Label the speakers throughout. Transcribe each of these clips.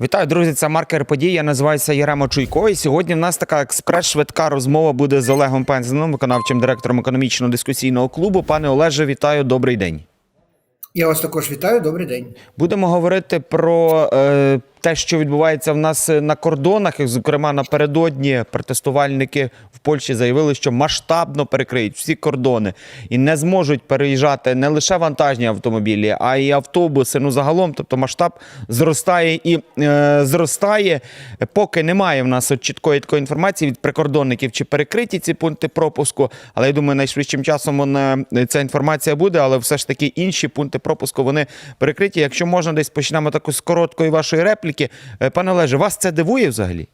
Speaker 1: Вітаю, друзі! Це маркер подій. Я називаюся Єремо Чуйко. І сьогодні в нас така експрес-швидка розмова буде з Олегом Пензеном, виконавчим директором економічного дискусійного клубу. Пане Олеже, вітаю, добрий день.
Speaker 2: Я вас також вітаю. Добрий день.
Speaker 1: Будемо говорити про е, те, що відбувається в нас на кордонах. Зокрема, напередодні протестувальники в Польщі заявили, що масштабно перекриють всі кордони і не зможуть переїжджати не лише вантажні автомобілі, а й автобуси. Ну загалом, тобто масштаб зростає і е, зростає. Поки немає в нас от чіткої такої інформації від прикордонників, чи перекриті ці пункти пропуску. Але я думаю, найшвидшим часом вона, ця інформація буде. Але все ж таки інші пункти пропуску вони перекриті. Якщо можна, десь почнемо таку з короткої вашої репліки. Е, Пане Олеже, вас це дивує взагалі?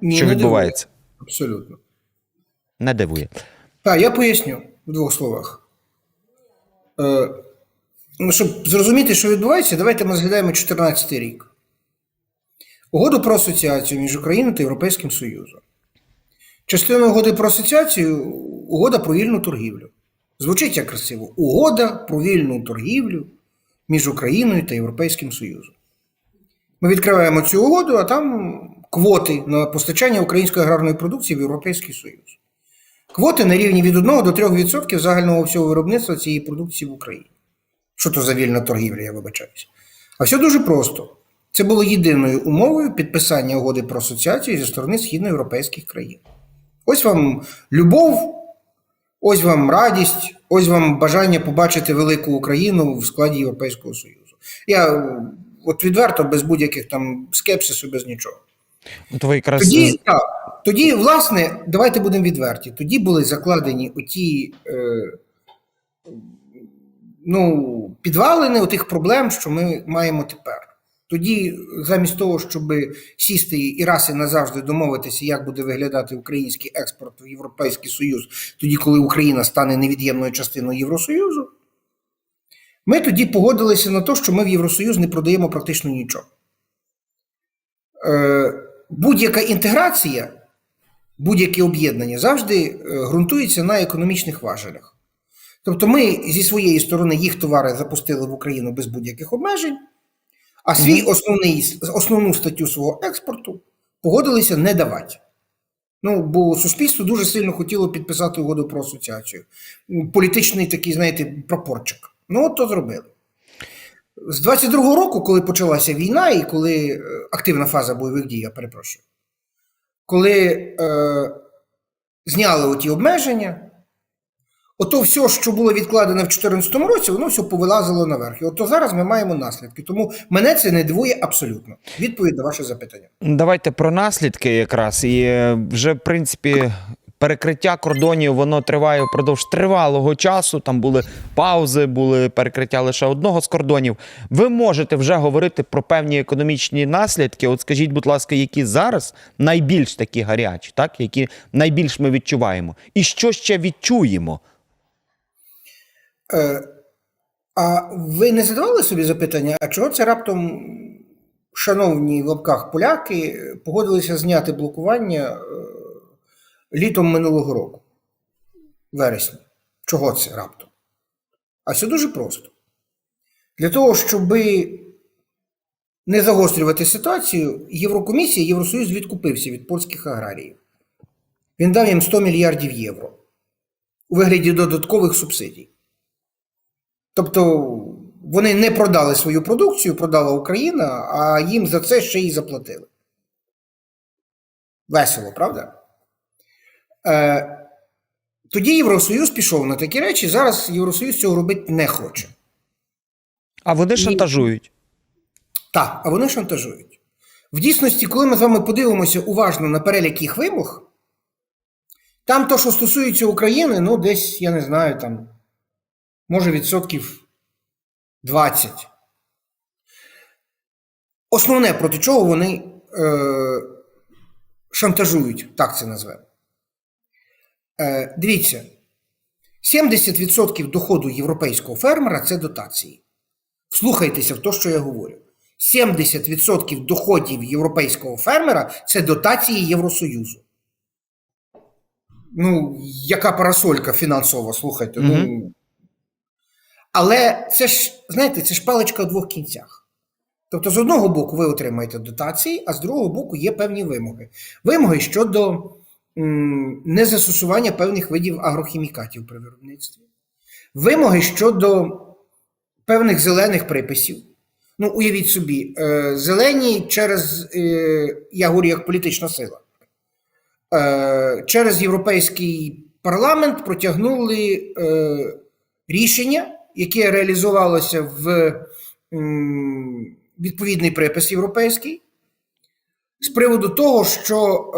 Speaker 2: Ні,
Speaker 1: Що
Speaker 2: не
Speaker 1: відбувається?
Speaker 2: дивує. Абсолютно.
Speaker 1: Не дивує.
Speaker 2: Так, я поясню в двох словах. Е, ну, щоб зрозуміти, що відбувається, давайте ми згадаємо 2014 рік. Угоду про асоціацію між Україною та Європейським Союзом. Частина угоди про асоціацію угода про вільну торгівлю. Звучить як красиво. Угода про вільну торгівлю між Україною та Європейським Союзом. Ми відкриваємо цю угоду, а там квоти на постачання української аграрної продукції в Європейський Союз. Квоти на рівні від 1 до 3% загального всього виробництва цієї продукції в Україні. Що то за вільна торгівля, я вибачаюся. А все дуже просто. Це було єдиною умовою підписання угоди про асоціацію зі сторони східноєвропейських країн. Ось вам любов, ось вам радість, ось вам бажання побачити велику Україну в складі Європейського Союзу. Я от відверто, без будь-яких там скепсису, без нічого.
Speaker 1: От якраз
Speaker 2: Тоді, так, тоді, власне, давайте будемо відверті. Тоді були закладені оті е, ну, підвалини отих проблем, що ми маємо тепер. Тоді, замість того, щоб сісти і раз і назавжди домовитися, як буде виглядати український експорт в Європейський Союз, тоді, коли Україна стане невід'ємною частиною Євросоюзу, ми тоді погодилися на те, що ми в Євросоюз не продаємо практично нічого. Е, будь-яка інтеграція, будь-яке об'єднання завжди е, ґрунтується на економічних важелях. Тобто ми зі своєї сторони їх товари запустили в Україну без будь-яких обмежень, а свій основний, основну статтю свого експорту погодилися не давати. Ну, бо суспільство дуже сильно хотіло підписати угоду про асоціацію. Політичний такий, знаєте, пропорчик. Ну, от то зробили. З 22-го року, коли почалася війна, і коли е, активна фаза бойових дій, я перепрошую, коли е, зняли оті обмеження, ото все, що було відкладено в 2014 році, воно все повилазило наверх. І ото зараз ми маємо наслідки. Тому мене це не дивує абсолютно. Відповідь на ваше запитання.
Speaker 1: Давайте про наслідки якраз. І е, вже, в принципі, перекриття кордонів воно триває впродовж тривалого часу. Там були паузи, були перекриття лише одного з кордонів. Ви можете вже говорити про певні економічні наслідки. От скажіть, будь ласка, які зараз найбільш такі гарячі, так? які найбільш ми відчуваємо? І що ще відчуємо?
Speaker 2: Е, а ви не задавали собі запитання, а чого це раптом шановні в лапках поляки погодилися зняти блокування е, літом минулого року, вересні? Чого це раптом? А все дуже просто. Для того, щоб не загострювати ситуацію, Єврокомісія, Євросоюз відкупився від польських аграріїв. Він дав їм 100 мільярдів євро у вигляді додаткових субсидій. Тобто вони не продали свою продукцію, продала Україна, а їм за це ще й заплатили. Весело, правда? Е, тоді Євросоюз пішов на такі речі. Зараз Євросоюз цього робити не хоче.
Speaker 1: А вони шантажують.
Speaker 2: Так, а вони шантажують. В дійсності, коли ми з вами подивимося уважно на перелік їх вимог, там то, що стосується України, ну, десь, я не знаю, там, може, відсотків 20. Основне, проти чого вони е, шантажують, так це назвемо. Е, дивіться, 70% доходу європейського фермера це дотації. Вслухайтеся в те, що я говорю. 70% доходів європейського фермера це дотації Євросоюзу. Ну, яка парасолька фінансова, слухайте. Ну, але це ж, знаєте, це ж паличка в двох кінцях. Тобто, з одного боку, ви отримаєте дотації, а з другого боку є певні вимоги. Вимоги щодо незастосування певних видів агрохімікатів при виробництві, вимоги щодо певних зелених приписів. Ну, уявіть собі, е, зелені через, е, я говорю як політична сила, е, через Європейський парламент протягнули рішення, яке реалізувалося в відповідний припис європейський, з приводу того, що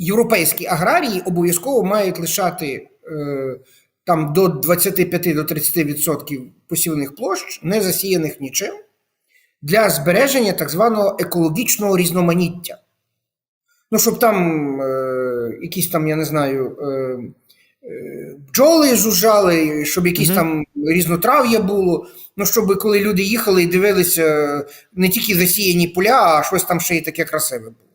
Speaker 2: європейські аграрії обов'язково мають лишати е, там до 25-30% посівних площ, не засіяних нічим, для збереження так званого екологічного різноманіття. Ну, щоб там е, якісь там, я не знаю, е, е, бджоли жужжали, щоб якісь
Speaker 1: Мгм.
Speaker 2: там різнотрав'я було. Ну, щоб коли люди їхали і дивилися не тільки засіяні поля, а щось там ще й таке красиве було.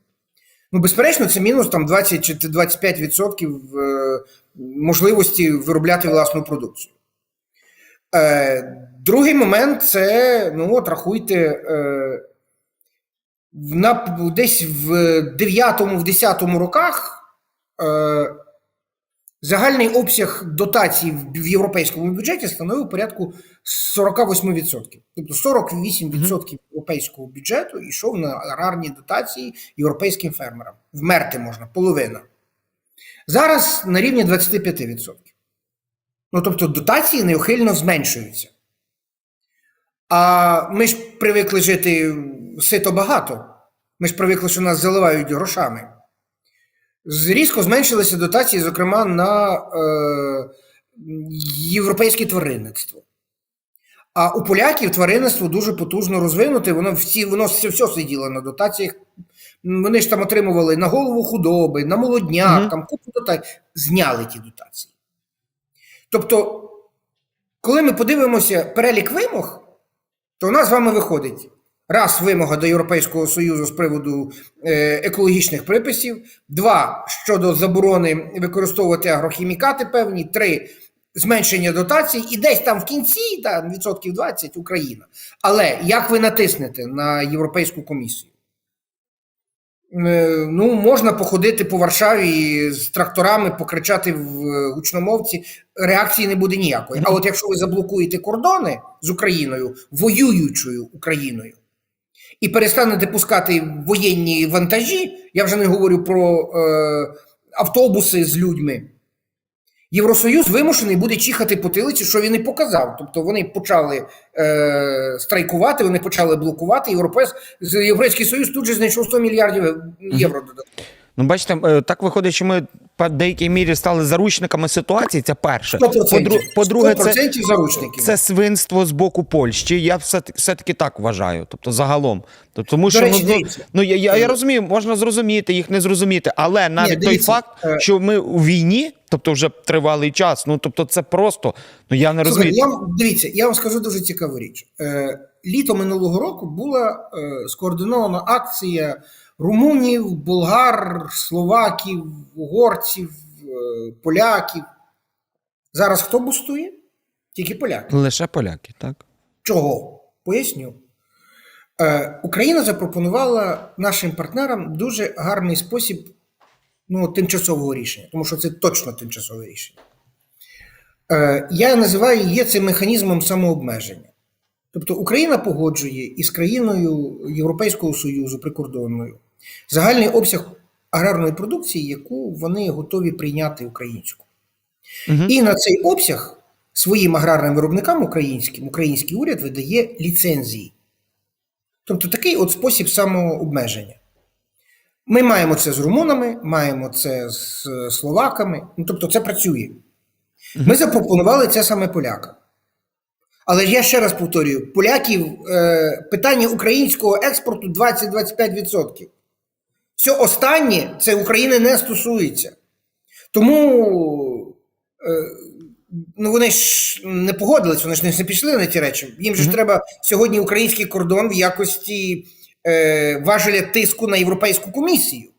Speaker 2: Ну, безперечно, це мінус там 20 чи 25% е, можливості виробляти власну продукцію. Е, другий момент це, ну, от рахуйте, е, на, десь в 9-10 роках е, загальний обсяг дотацій в, європейському бюджеті становив порядку 48%. Тобто 48% європейського бюджету йшов на аграрні дотації європейським фермерам. Вмерти можна, половина. Зараз на рівні 25%. Ну, тобто дотації неухильно зменшуються. А ми ж привикли жити сито багато. Ми ж привикли, що нас заливають грошами. Різко зменшилися дотації, зокрема, на е, європейське тваринництво. А у поляків тваринництво дуже потужно розвинуте, воно всі, воно все, все сиділо на дотаціях. Вони ж там отримували на голову худоби, на молодняк,
Speaker 1: Мгм.
Speaker 2: там купу дотацій. Зняли ті дотації. Тобто, коли ми подивимося перелік вимог, то у нас з вами виходить раз вимога до Європейського Союзу з приводу е, екологічних приписів, два щодо заборони використовувати агрохімікати певні, три зменшення дотацій, і десь там в кінці, та, відсотків 20 Україна. Але як ви натиснете на Європейську комісію? Е, Ну, можна походити по Варшаві з тракторами, покричати в е, гучномовці, реакції не буде ніякої. А от якщо ви заблокуєте кордони з Україною, воюючою Україною, і перестанете пускати воєнні вантажі, я вже не говорю про е, автобуси з людьми. Євросоюз вимушений буде чихати потилиці, що він і показав. Тобто вони почали е, страйкувати, вони почали блокувати. Європейсь, Європейський Союз тут же знайшов 100 мільярдів євро додатково.
Speaker 1: Ну, бачите, е, так виходить, що ми по деякій мірі стали заручниками ситуації. Це перше.
Speaker 2: 100%.
Speaker 1: По-друге, це,
Speaker 2: заручників.
Speaker 1: це свинство з боку Польщі. Я все, все-таки так вважаю. Тобто, загалом. Тобто, тому що
Speaker 2: речі,
Speaker 1: ну, ну, ну, я, я, я розумію, можна зрозуміти, їх не зрозуміти. Але навіть той
Speaker 2: дивіться,
Speaker 1: факт,
Speaker 2: е,
Speaker 1: що ми у війні, тобто вже тривалий час, ну тобто, це просто. Ну я не розумію.
Speaker 2: Я дивіться, я вам скажу дуже цікаву річ. Е, літо минулого року була е, скоординована акція румунів, болгар, словаків, угорців, е, поляків. Зараз хто бустує? Тільки поляки.
Speaker 1: Лише поляки, так?
Speaker 2: Чого? Поясню. Е, Україна запропонувала нашим партнерам дуже гарний спосіб ну, тимчасового рішення, тому що це точно тимчасове рішення. Е, я називаю є цим механізмом самообмеження. Тобто Україна погоджує із країною Європейського Союзу прикордонною загальний обсяг аграрної продукції, яку вони готові прийняти українську.
Speaker 1: Мгм.
Speaker 2: І на цей обсяг своїм аграрним виробникам українським український уряд видає ліцензії. Тобто такий от спосіб самообмеження. Ми маємо це з румунами, маємо це з е, словаками, ну тобто це працює. Ми запропонували це саме полякам. Але я ще раз повторюю: поляків е, питання українського експорту 20-25%. Все останнє це України не стосується. Тому е, ну, вони ж не погодились, вони ж не пішли на ті речі. Їм же ж треба сьогодні український кордон в якості е, важеля тиску на Європейську комісію.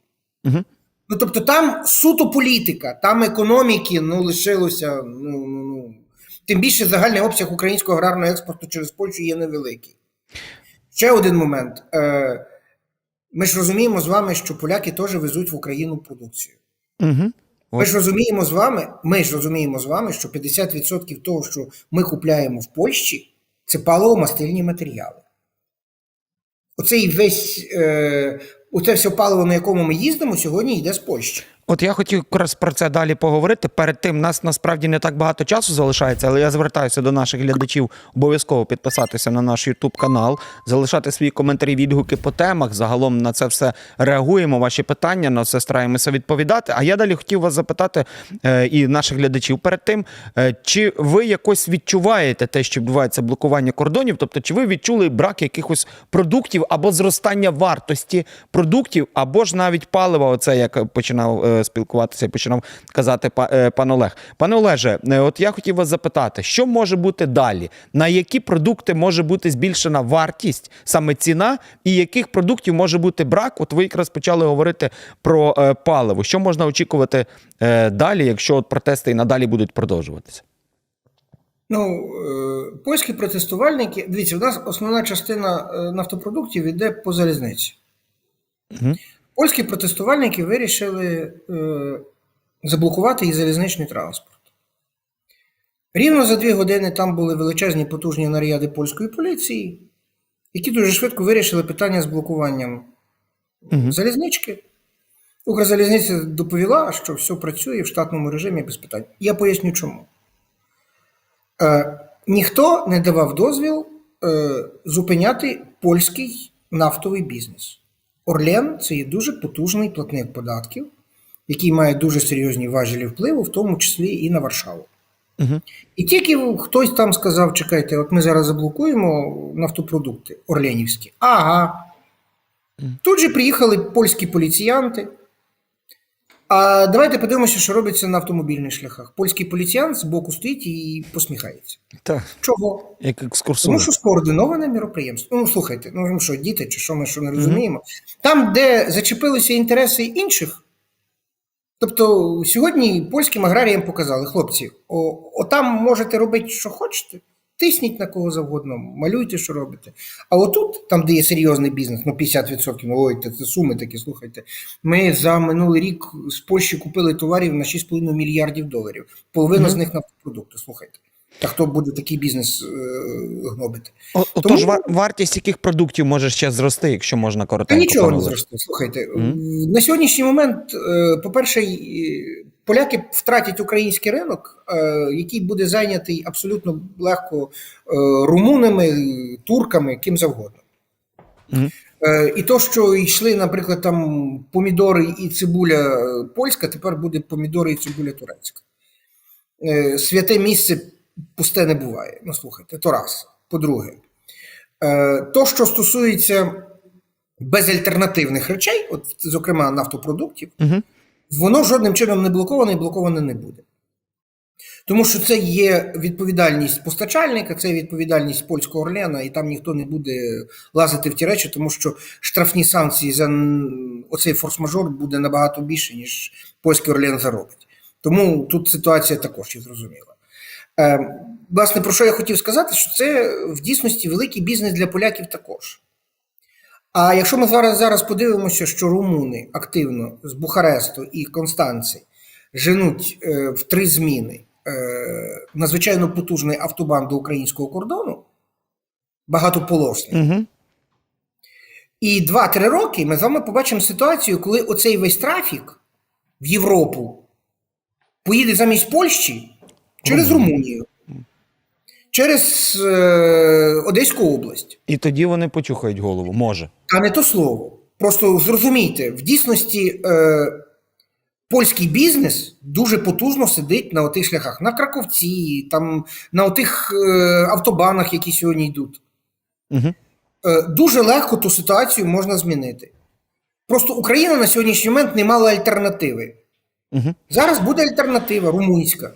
Speaker 1: Мгм.
Speaker 2: Ну, тобто там суто політика, там економіки ну, лишилося. Ну, ну, ну. Тим більше загальний обсяг українського аграрного експорту через Польщу є невеликий. Ще один момент. Е, Ми ж розуміємо з вами, що поляки теж везуть в Україну продукцію.
Speaker 1: Угу.
Speaker 2: Ми ж розуміємо з вами, ми ж розуміємо з вами, що 50% того, що ми купляємо в Польщі, це паливо-мастильні матеріали. Оцей весь, е, оце все паливо, на якому ми їздимо, сьогодні йде з Польщі.
Speaker 1: От я хотів якраз про це далі поговорити. Перед тим нас насправді не так багато часу залишається, але я звертаюся до наших глядачів обов'язково підписатися на наш YouTube канал, залишати свої коментарі, відгуки по темах. Загалом на це все реагуємо. Ваші питання на це стараємося відповідати. А я далі хотів вас запитати е, і наших глядачів перед тим, е, чи ви якось відчуваєте те, що відбувається блокування кордонів? Тобто, чи ви відчули брак якихось продуктів або зростання вартості продуктів, або ж навіть палива? Оце як починав спілкуватися, починав казати е, пан Олег. Пане Олеже, е, от я хотів вас запитати, що може бути далі? На які продукти може бути збільшена вартість, саме ціна, і яких продуктів може бути брак? От ви якраз почали говорити про е, паливо. Що можна очікувати далі, якщо от протести і надалі будуть продовжуватися?
Speaker 2: Ну, польські протестувальники, дивіться, у нас основна частина нафтопродуктів йде по залізниці.
Speaker 1: Мгм.
Speaker 2: Польські протестувальники вирішили е, заблокувати і залізничний транспорт. Рівно за дві години там були величезні потужні наряди польської поліції, які дуже швидко вирішили питання з блокуванням
Speaker 1: Мгм.
Speaker 2: залізнички. Укрзалізниця доповіла, що все працює в штатному режимі без питань. Я поясню чому. Е, ніхто не давав дозвіл е, зупиняти польський нафтовий бізнес. Орлен це є дуже потужний платник податків, який має дуже серйозні важелі впливу, в тому числі і на Варшаву.
Speaker 1: Угу.
Speaker 2: І тільки хтось там сказав: чекайте, от ми зараз заблокуємо нафтопродукти орленівські. Ага. Тут же приїхали польські поліціянти. А давайте подивимося, що робиться на автомобільних шляхах. Польський поліціянт з боку стоїть і посміхається.
Speaker 1: Так,
Speaker 2: Чого?
Speaker 1: як
Speaker 2: Тому що скоординоване міроприємство. Ну, слухайте, ну ми що, діти, чи що ми що не розуміємо? Там, де зачепилися інтереси інших. Тобто сьогодні польським аграріям показали, хлопці, о, отам можете робити, що хочете, тисніть на кого завгодно, малюйте, що робите. А отут, там, де є серйозний бізнес, ну 50%, ну ой, це, це суми такі, слухайте. Ми за минулий рік з Польщі купили товарів на 6,5 мільярдів доларів. Половина з них нафтопродукти, слухайте. Та хто буде такий бізнес е, гнобити?
Speaker 1: О-
Speaker 2: Тому-
Speaker 1: вар- вартість яких продуктів може ще зрости, якщо можна
Speaker 2: Та нічого не зросте. Слухайте,
Speaker 1: Мгм.
Speaker 2: в- на сьогоднішній момент, е, по-перше, е, поляки втратять український ринок, е, який буде зайнятий абсолютно легко е, румунами, турками, ким завгодно.
Speaker 1: Мгм.
Speaker 2: Е, І то, що йшли, наприклад, там помідори і цибуля польська, тепер буде помідори і цибуля турецька. Е, Святе місце пусте не буває. Ну, слухайте, то раз. По-друге, е, то, що стосується безальтернативних речей, от, зокрема нафтопродуктів,
Speaker 1: Мгм.
Speaker 2: воно жодним чином не блоковане і блоковане не буде. Тому що це є відповідальність постачальника, це відповідальність польського Орлена, і там ніхто не буде лазити в ті речі, тому що штрафні санкції за оцей форс-мажор буде набагато більше, ніж польський Орлен заробить. Тому тут ситуація також є зрозуміла. Е, власне, про що я хотів сказати, що це в дійсності великий бізнес для поляків також. А якщо ми зараз, зараз подивимося, що румуни активно з Бухаресту і Констанції женуть е, в три зміни е, надзвичайно потужний автобан до українського кордону, багатополосний,
Speaker 1: Мгм.
Speaker 2: і 2-3 роки ми з вами побачимо ситуацію, коли оцей весь трафік в Європу поїде замість Польщі через Румунію, через е, Одеську область.
Speaker 1: І тоді вони почухають голову. Може.
Speaker 2: А не то слово. Просто зрозумійте, в дійсності е, польський бізнес дуже потужно сидить на отих шляхах, на Краковці, там, на отих е, автобанах, які сьогодні йдуть.
Speaker 1: Угу.
Speaker 2: Е, дуже легко ту ситуацію можна змінити. Просто Україна на сьогоднішній момент не мала альтернативи.
Speaker 1: Угу.
Speaker 2: Зараз буде альтернатива румунська.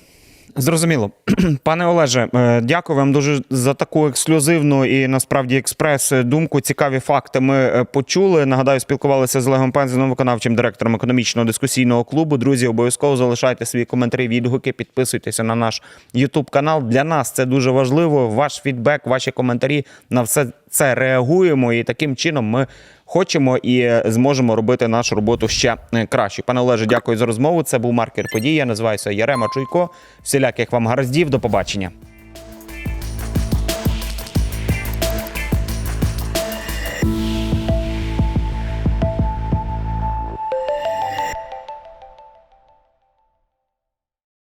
Speaker 1: Зрозуміло. Пане Олеже, е, дякую вам дуже за таку ексклюзивну і насправді експрес думку. Цікаві факти ми е, почули. Нагадаю, спілкувалися з Олегом Пензеном, виконавчим директором економічного дискусійного клубу. Друзі, обов'язково залишайте свої коментарі, відгуки, підписуйтеся на наш Ютуб канал. Для нас це дуже важливо. Ваш фідбек, ваші коментарі на все це реагуємо, і таким чином ми хочемо і зможемо робити нашу роботу ще е, краще. Пане Олеже, дякую за розмову. Це був маркер події. Я називаюся Ярема Чуйко. Всіляких вам гараздів. До побачення.